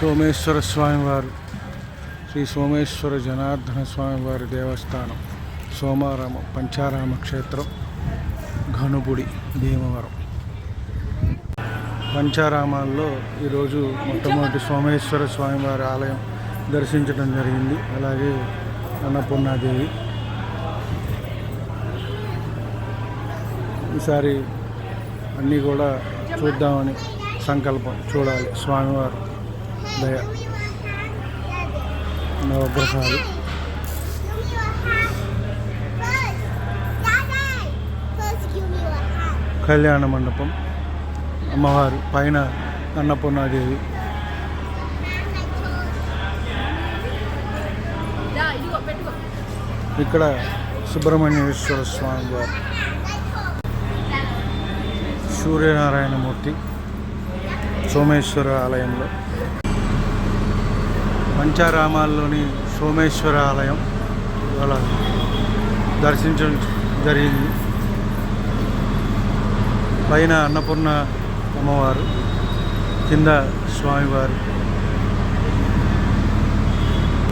సోమేశ్వర స్వామివారు శ్రీ సోమేశ్వర జనార్దన స్వామివారి దేవస్థానం సోమారామ పంచారామ క్షేత్రం ఘనుగుడి భీమవరం. పంచారామాల్లో ఈరోజు మొట్టమొదటి సోమేశ్వర స్వామివారి ఆలయం దర్శించడం జరిగింది. అలాగే అన్నపూర్ణాదేవి. ఈసారి అన్నీ కూడా చూద్దామని సంకల్పం చూడాలి స్వామివారు. దయ. నవగ్రహాలు కళ్యాణ మండపం. అమ్మవారు పైన అన్నపూర్ణాదేవి. ఇక్కడ సుబ్రహ్మణ్యేశ్వర స్వామి వారు. సూర్యనారాయణమూర్తి. సోమేశ్వర ఆలయంలో. పంచారామాల్లోని సోమేశ్వర ఆలయం ఇవాళ దర్శించడం జరిగింది. పైన అన్నపూర్ణ అమ్మవారు కింద స్వామివారు.